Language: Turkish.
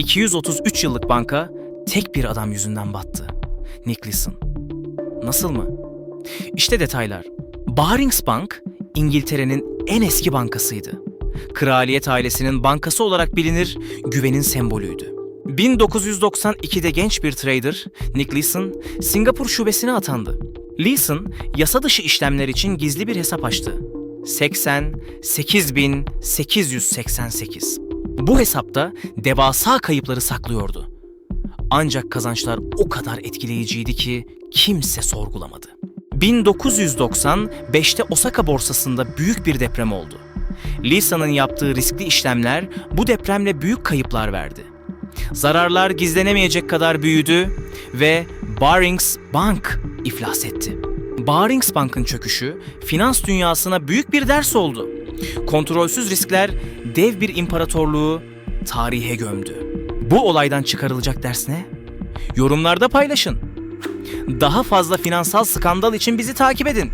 233 yıllık banka tek bir adam yüzünden battı. Nick Leeson. Nasıl mı? İşte detaylar. Barings Bank, İngiltere'nin en eski bankasıydı. Kraliyet ailesinin bankası olarak bilinir, güvenin sembolüydü. 1992'de genç bir trader, Nick Leeson, Singapur şubesine atandı. Leeson, yasa dışı işlemler için gizli bir hesap açtı. 8888. Bu hesapta devasa kayıpları saklıyordu. Ancak kazançlar o kadar etkileyiciydi ki kimse sorgulamadı. 1995'te Osaka borsasında büyük bir deprem oldu. Lisa'nın yaptığı riskli işlemler bu depremle büyük kayıplar verdi. Zararlar gizlenemeyecek kadar büyüdü ve Barings Bank iflas etti. Barings Bank'ın çöküşü finans dünyasına büyük bir ders oldu. Kontrolsüz riskler dev bir imparatorluğu tarihe gömdü. Bu olaydan çıkarılacak ders ne? Yorumlarda paylaşın. Daha fazla finansal skandal için bizi takip edin.